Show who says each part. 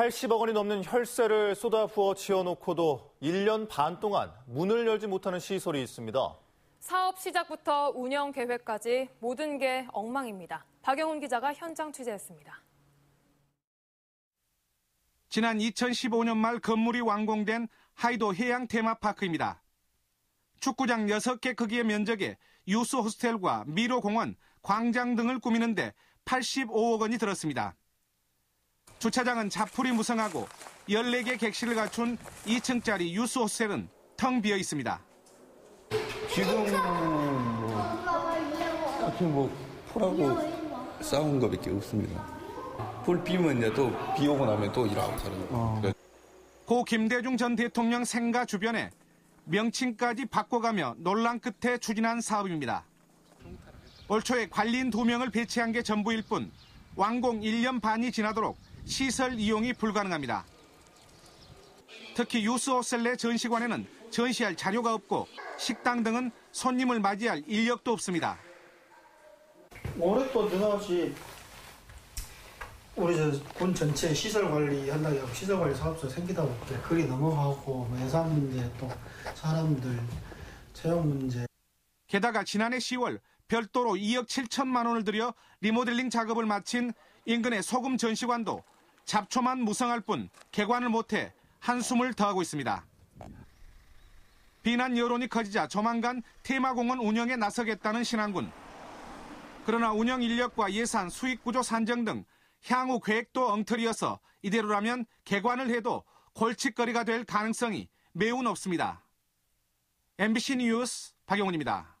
Speaker 1: 80억 원이 넘는 혈세를 쏟아부어 지어놓고도 1년 반 동안 문을 열지 못하는 시설이 있습니다.
Speaker 2: 사업 시작부터 운영 계획까지 모든 게 엉망입니다. 박영훈 기자가 현장 취재했습니다.
Speaker 3: 지난 2015년 말 건물이 완공된 하이도 해양 테마파크입니다. 축구장 6개 크기의 면적에 유스 호스텔과 미로 공원, 광장 등을 꾸미는데 85억 원이 들었습니다. 주차장은 자풀이 무성하고 14개 객실을 갖춘 2층짜리 유스 호스텔은 텅 비어 있습니다.
Speaker 4: 지금 뭐 딱히 뭐 풀하고 싸운 거밖에 없습니다. 풀 비면 이제 또 비 오고 나면 또 일하고 저러는 거.
Speaker 3: 고 김대중 전 대통령 생가 주변에 명칭까지 바꿔가며 논란 끝에 추진한 사업입니다. 올 초에 관리인 2명을 배치한 게 전부일 뿐 완공 1년 반이 지나도록 시설 이용이 불가능합니다. 특히 유스 호셀 내 전시관에는 전시할 자료가 없고 식당 등은 손님을 맞이할 인력도 없습니다.
Speaker 5: 올해 또 느닷없이 우리 저군 전체 시설 관리 한다고 하고 시설 관리 사업소 생기다 보니까 그게 넘어가고 뭐 예산 문제 또 사람들 채용 문제
Speaker 3: 게다가 지난해 10월 별도로 2억 7천만 원을 들여 리모델링 작업을 마친 인근의 소금 전시관도 잡초만 무성할 뿐 개관을 못해 한숨을 더하고 있습니다. 비난 여론이 커지자 조만간 테마공원 운영에 나서겠다는 신안군. 그러나 운영 인력과 예산, 수익 구조 산정 등 향후 계획도 엉터리여서 이대로라면 개관을 해도 골칫거리가 될 가능성이 매우 높습니다. MBC 뉴스 박영훈입니다.